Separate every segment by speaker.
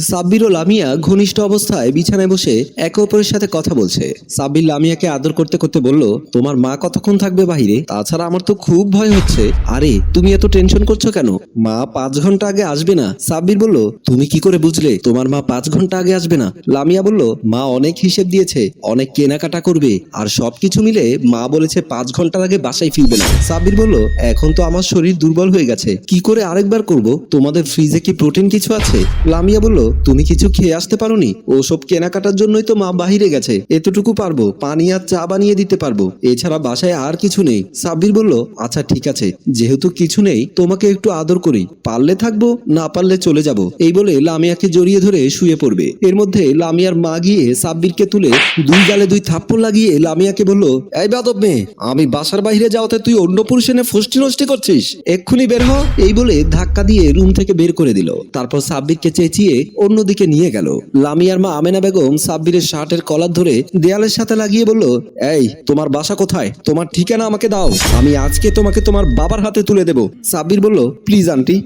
Speaker 1: সাব্বির ও লামিয়া ঘনিষ্ঠ অবস্থায় বিছানায় বসে একে অপরের সাথে কথা বলছে। সাব্বির লামিয়াকে আদর করতে করতে বলল, তোমার মা কতক্ষণ থাকবে বাহিরে? তাছাড়া আমার তো খুব ভয় হচ্ছে। আরে, তুমি এত টেনশন করছ কেন? মা পাঁচ ঘণ্টা আগে আসবে না। সাব্বির বলল, তুমি কি করে বুঝলে? তোমার মা পাঁচ ঘণ্টা আগে আসবে না। লামিয়া বলল, মা অনেক হিসেব দিয়েছে, অনেক কেনাকাটা করবে, আর সবকিছু মিলে মা বলেছে পাঁচ ঘণ্টার আগে বাসায় ফিরবে না। সাব্বির বলল, এখন তো আমার শরীর দুর্বল হয়ে গেছে। কি করে আরেকবার করব? তোমাদের ফ্রিজে কি প্রোটিন কিছু আছে? লামিয়া বলল তুমি কিছু খেয়ে আসতে পারোনি? ওসব কেনাকাটার জন্যই তো মা বাহিরে গেছে। এতটুকু পারব, পানি আর চা বানিয়ে দিতে পারব। এছাড়া বাসায় আর কিছু নেই। সাব্বির বলল আচ্ছা ঠিক আছে। যেহেতু কিছু নেই, তোমাকে একটু আদর করি। পারলে থাকব, না পারলে চলে যাব। এই বলে লামিয়াকে জড়িয়ে ধরে শুয়ে পড়বে। এর মধ্যে লামিয়ার মা গিয়ে সাব্বিরকে তুলে দুই গালে দুই থাপ্পড় লাগিয়ে লামিয়াকে বলল, এই বাদব মেয়ে, আমি বাসার বাইরে যাওয়াতে তুই অন্য পুরুষ এনে ফষ্টি নষ্টি করছিস? এক্ষুনি বের হ। এই বলে ধাক্কা দিয়ে রুম থেকে বের করে দিল। তারপর সাব্বিরকে চেঁচিয়ে অন্যদিকে নিয়ে গেল। লামিয়ার মা আমেনা বেগম সাব্বিরের শার্টের কলার ধরে দেয়ালের সাথে লাগিয়ে বলল, এই, তোমার বাসা কোথায়? তোমার ঠিকানা আমাকে দাও। আমি আজকে তোমাকে তোমার বাবার হাতে তুলে দেব। সাব্বির বলল, প্লিজ, আন্টি,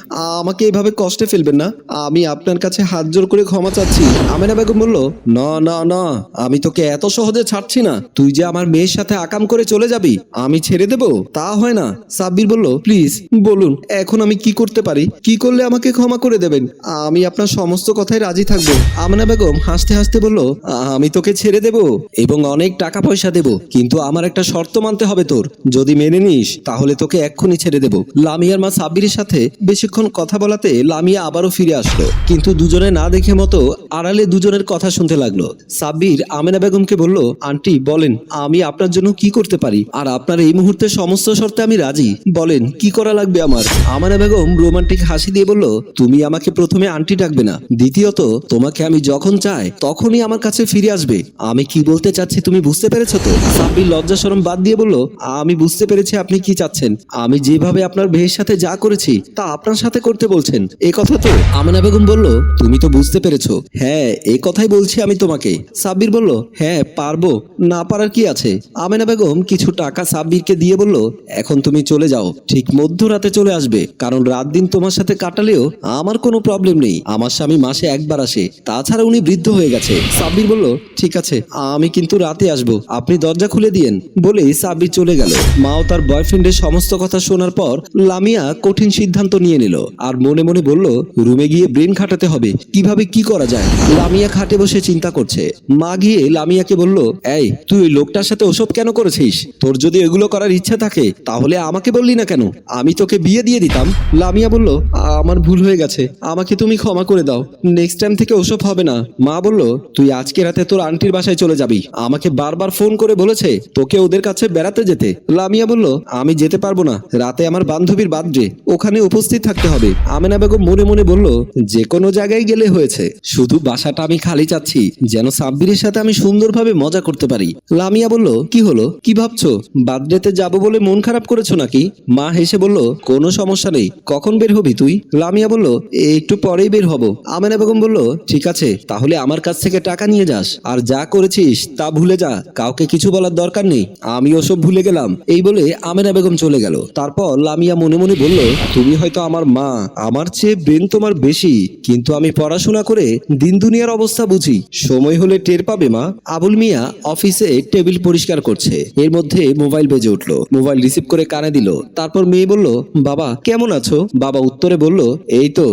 Speaker 1: আমাকে এভাবে কষ্টে ফেলবেন না। আমি আপনার কাছে হাত জোর করে ক্ষমা চাচ্ছি। আমেনা বেগম বলল, না না না, আমি তোকে এত সহজে ছাড়ছি না। তুই যে আমার মেয়ের সাথে আকাম করে চলে যাবি, আমি ছেড়ে দেব? তা হয় না। সাব্বির বলল, প্লিজ, বলুন, এখন আমি কি করতে পারি? কি করলে আমাকে ক্ষমা করে দেবেন? আমি আপনার সমস্ত কথায় রাজি থাকব। আমেনা বেগম হাসতে হাসতে বলল আমি তোকে ছেড়ে দেব এবং অনেক টাকা পয়সা দেব, কিন্তু আমার একটা শর্ত মানতে হবে তোর। যদি মেনে নিস, তাহলে তোকে এক্ষুনি ছেড়ে দেব। লামিয়ার মা সাব্বিরের সাথে বেশিক্ষণ কথা বলাতে লামিয়া আবারও ফিরে আসলো। কিন্তু দুজনে না দেখে মতো আড়ালে দুজনের কথা শুনতে লাগল। সাব্বির আমেনা বেগমকে বলল, আন্টি, বলেন, আমি আপনার জন্য কি করতে পারি? আর আপনার এই মুহূর্তে সমস্ত শর্তে আমি রাজি। বলেন, কি করা লাগবে আমার? আমানা বেগম রোমান্টিক হাসি দিয়ে বলল, তুমি আমাকে প্রথমে আন্টি ডাকবে না দ্বিতীয়ত, তোমাকে আমি যখন চাই, তখনই আমার কাছে ফিরে আসবে। আমি কি বলতে চাচ্ছি তুমি বুঝতে পেরেছ তো? সাব্বির লজ্জা শরম বাদ দিয়ে বলল, আমি বুঝতে পেরেছি আপনি কি চাচ্ছেন। আমি যেভাবে আপনার মেয়ের সাথে যা করেছি, তা আপনার সাথে করতে বলছেন। এ কথা তো? আমানা বেগম বলল, তুমি তো বুঝতে পেরেছ। হ্যাঁ এই কথাই বলছি আমি তোমাকে। সাব্বির বলল হ্যাঁ পারব। না পারার কি আছে? আমেনা বেগম কিছু টাকা সাব্বিরকে দিয়ে বলল, এখন তুমি চলে যাও। ঠিক মধ্যরাতে চলে আসবে। কারণ রাত দিন তোমার সাথে কাটালেও আমার কোনো প্রবলেম নেই। আমার স্বামী মাসে একবার আসে। তাছাড়া উনি বৃদ্ধ হয়ে গেছে। সাব্বির বলল, ঠিক আছে, আমি কিন্তু রাতে আসব। আপনি দরজা খুলে দিয়েন। বলে সাব্বির চলে গেল। মাও তার বয়ফ্রেন্ডের সমস্ত কথা শোনার পর লামিয়া কঠিন সিদ্ধান্ত নিয়ে নিল আর মনে মনে বলল, রুমে গিয়ে ব্রেন খাটাতে হবে। কীভাবে কি করা যায়? লামিয়া খাটে বসে চিন্তা করছে। মা গিয়ে লামিয়াকে বলল, এই, তুই ওই লোকটার সাথে ওসব কেন করেছিস? তোর যদি এগুলো করার ইচ্ছা থাকে, তাহলে আমাকে বললি না কেন? আমি তোকে বিয়ে দিয়ে দিতাম। লামিয়া বলল আমার ভুল হয়ে গেছে। আমাকে তুমি ক্ষমা করে দাও। নেক্সট টাইম থেকে ওসব হবে না। মা বলল, তুই আজকে রাতে তোর আন্টির বাসায় চলে যাবি। আমাকে বারবার ফোন করে বলেছে তোকে ওদের কাছে বেড়াতে যেতে। লামিয়া বলল, আমি যেতে পারব না। রাতে আমার বান্ধবীর বার্থডে। ওখানে উপস্থিত থাকতে হবে। আমেনা বেগম মনে মনে বলল, যে কোনো জায়গায় গেলে হয়েছে। শুধু বাসাটা আমি খালি চাচ্ছি, যেন সাব্বিরের সাথে আমি সুন্দরভাবে মজা করতে পারি। লামিয়া বলল, কি হলো? কি ভাবছ? বার্থডেতে যাব বলে মন খারাপ করেছ নাকি? মা হেসে বলল, কোনো সমস্যা নেই। কখন বের হবি তুই? লামিয়া বলল একটু পরেই বের হব। আমেনা বেগম বলল, ঠিক আছে, তাহলে আমার কাছ থেকে টাকা নিয়ে যাস। আর যা করেছিস তা ভুলে যা, কাউকে কিছু বলার দরকার নেই। আমি ওসব ভুলে গেলাম। এই বলে আমেনা বেগম চলে গেল। তারপর লামিয়া মনে মনে বলল, তুমি হয়তো আমার মা, আমার চেয়ে ব্রেন তোমার বেশি, কিন্তু আমি পড়াশোনা করে দিন দুনিয়ার অবস্থা বুঝি। সময় হলে টের পাবে মা। আবুল মিয়া অফিসে টেবিল পরিষ্কার করছে। এর মধ্যে মোবাইল বেজে উঠল। মোবাইল রিসিভ করে কানে দিল। তারপর মেয়ে বলল, বাবা, কেমন আছো? বাবা উত্তরে বলল, এই তো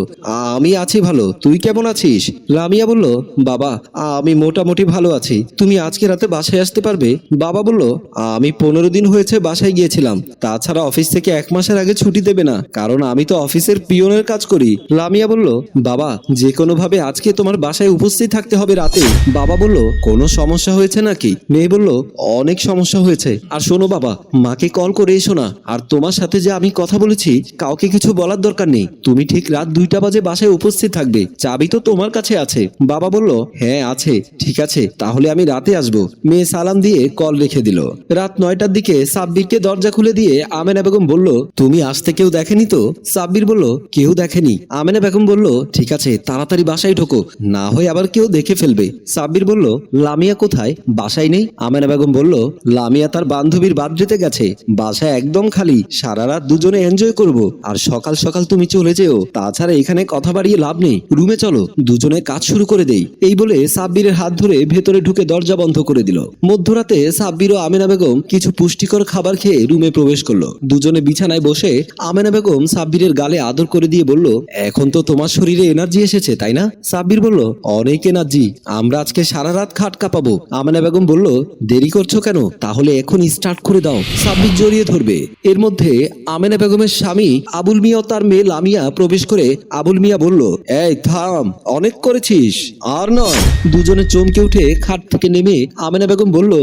Speaker 1: আমি আছি ভালো। তুই কেমন আছিস? লামিয়া বলল, বাবা, আমি মোটামুটি ভালো আছি। তুমি আজকে রাতে বাসায় আসতে পারবে? বাবা বলল, আমি পনেরো দিন হয়েছে বাসায় গিয়েছিলাম। তাছাড়া অফিস থেকে এক মাসের আগে ছুটি দেবে না, কারণ আমি তো অফিসের পিয়নের কাজ করি। লামিয়া বলল, বাবা, যে কোনো ভাবে আজকে তোমার বাসায় উপস্থিত থাকতে হবে রাতে। বাবা বলল, কোনো সমস্যা হয়েছে নাকি? মেয়ে বলল, অনেক সমস্যা হয়েছে। আর শোনো বাবা, মাকে কল করে এসো না। আর তোমার সাথে যে আমি কথা বলেছি, কাউকে কিছু বলার দরকার নেই। তুমি ঠিক রাত দুইটা বাজে বাসায় উপস্থিত থাকবে। চাবি তো তোমার কাছে আছে। বাবা বলল হ্যাঁ আছে, ঠিক আছে, তাহলে আমি রাতে আসব। মেয়ে সালাম দিয়ে কল রেখে দিল। রাত নয়টার দিকে সাব্বিরকে দরজা খুলে দিয়ে আমেনা বেগম বলল, তুমি আসতে কেউ দেখেনি তো? সাব্বির বলল, কেউ দেখেনি। আমেনা বেগম বলল, ঠিক আছে, তাড়াতাড়ি বাসায় ঢোকো, না হয় আবার কেউ দেখে ফেলবে। সাব্বির বলল, লামিয়া কোথায়? বাসায় নেই? আমেনা বেগম বলল, লামিয়া তার বান্ধবীর বার্থডেতে গেছে। বাসা একদম খালি, সারা রাত দুজনে এনজয় করব। আর সকাল সকাল তুমি চলে যেও, তাছাড়া এখানে কথা বাড়িয়ে লাভ নেই। রুমে চলো। চলো, দুজনে কাজ শুরু করে দেই। এই বলে সাব্বিরের হাত ধরে ভেতরে ঢুকে দরজা বন্ধ করে দিল। মধ্যরাতে সাব্বির ও আমেনা বেগম কিছু পুষ্টিকর খাবার খেয়ে রুমে প্রবেশ করল। দুজনে বিছানায় বসে আমেনা বেগম সাব্বিরের গালে আদর করে দিয়ে বলল, এখন তো তোমার শরীরে এনার্জি এসেছে, তাই না? সাব্বির বলল, অনেক এনার্জি আমরা আজকে সারা রাত খাট কাঁপাবো। আমেনা বেগম বলল, দেরি করছ কেন? তাহলে এখন স্টার্ট করে দাও। সাব্বির জড়িয়ে ধরবে। এর মধ্যে আমেনা বেগমের স্বামী আবুল মিয়া তার মেয়ে লামিয়া প্রবেশ করে আবুল মিয়া বলল, এই, থাম। অনেক করেছিস। আর নয়, দুজনে চমকে উঠে খাট থেকে নেমে আমেনা বেগম বলল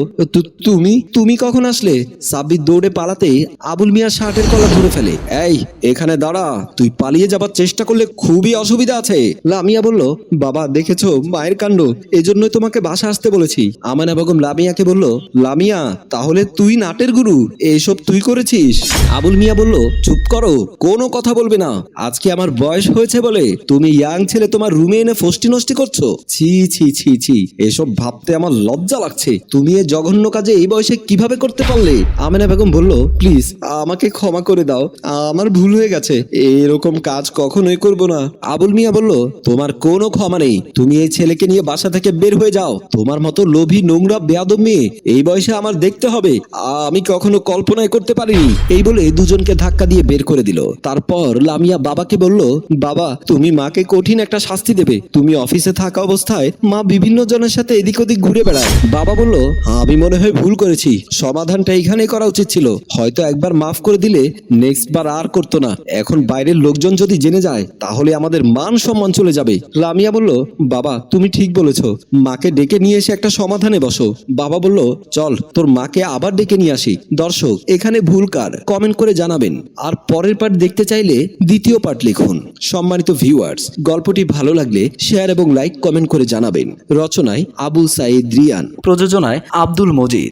Speaker 1: তুমি? তুমি কখন আসলে? সাব্বির দৌড়ে পালাতে আবুল মিয়া শার্টের কলা ধরে ফেলে। এই, এখানে দাঁড়া, তুই পালিয়ে যাবার চেষ্টা করলে খুবই অসুবিধা আছে। লামিয়া বলল, বাবা, দেখেছ, মায়ের কাণ্ড, এজন্যই তোমাকে বাসা আসতে বলেছি। আমানা বেগম লামিয়াকে বলল, লামিয়া, তাহলে তুই নাটের গুরু এইসব তুই করেছিস? আবুল মিয়া বলল, চুপ করো, কোনো কথা বলবে না। আজকে আমার বয়স হয়েছে বলে তুমি ইয়াং ছেলে তোমার রুমে এনে ফষ্টি নষ্টি করছ? ছি ছি ছি ছি। এসব ভাবতে আমার লজ্জা লাগছে। তুমি এ জঘন্য কাজে এই বয়সে কীভাবে করতে পারলে? আমেনা বেগম বলল, প্লিজ, আমাকে ক্ষমা করে দাও। আমার ভুল হয়ে গেছে। এরকম কাজ কখনোই করব না। আবুল মিয়া বলল, তোমার কোনো ক্ষমা নেই। তুমি এই ছেলেকে নিয়ে বাসা থেকে বের হয়ে যাও। তোমার মতো লোভী, নোংরা, বেয়াদব মেয়ে এই বয়সে আমার দেখতে হবে। আমি কখনো কল্পনায় করতে পারিনি। এই বলে দুজনকে ধাক্কা দিয়ে বের করে দিল। তারপর লামিয়া বাবাকে বলল, বাবা, তুমি মাকে কঠিন একটা শাস্তি দেবে। তুমি অফিসে থাকা অবস্থায় মা বিভিন্ন জনের সাথে এদিক ওদিক ঘুরে বেড়ায়। বাবা বলল আমি মনে হয় ভুল করেছি। সমাধানটা এখানেই করা উচিত ছিল। হয়তো একবার মাফ করে দিলে নেক্সট বার আর করতো না। এখন বাইরের লোকজন যদি জেনে যায়, তাহলে আমাদের মান সম্মান চলে যাবে। লামিয়া বলল, বাবা, তুমি ঠিক বলেছ। মাকে ডেকে নিয়ে এসে একটা সমাধানে বসো। বাবা বলল, চল, তোর মাকে আবার ডেকে নিয়ে আসি। দর্শক, এখানে ভুল কার? কমেন্ট করে জানাবেন। আর পরের পার্ট দেখতে চাইলে দ্বিতীয় পার্ট লিখুন। সম্মানিত ভিউয়ার্স গল্পটি ভালো লাগলে শেয়ার এবং লাইক কমেন্ট করে জানাবেন। রচনায় আবুল সাইদ রিয়ান।
Speaker 2: প্রযোজনায় আব্দুল মজিদ।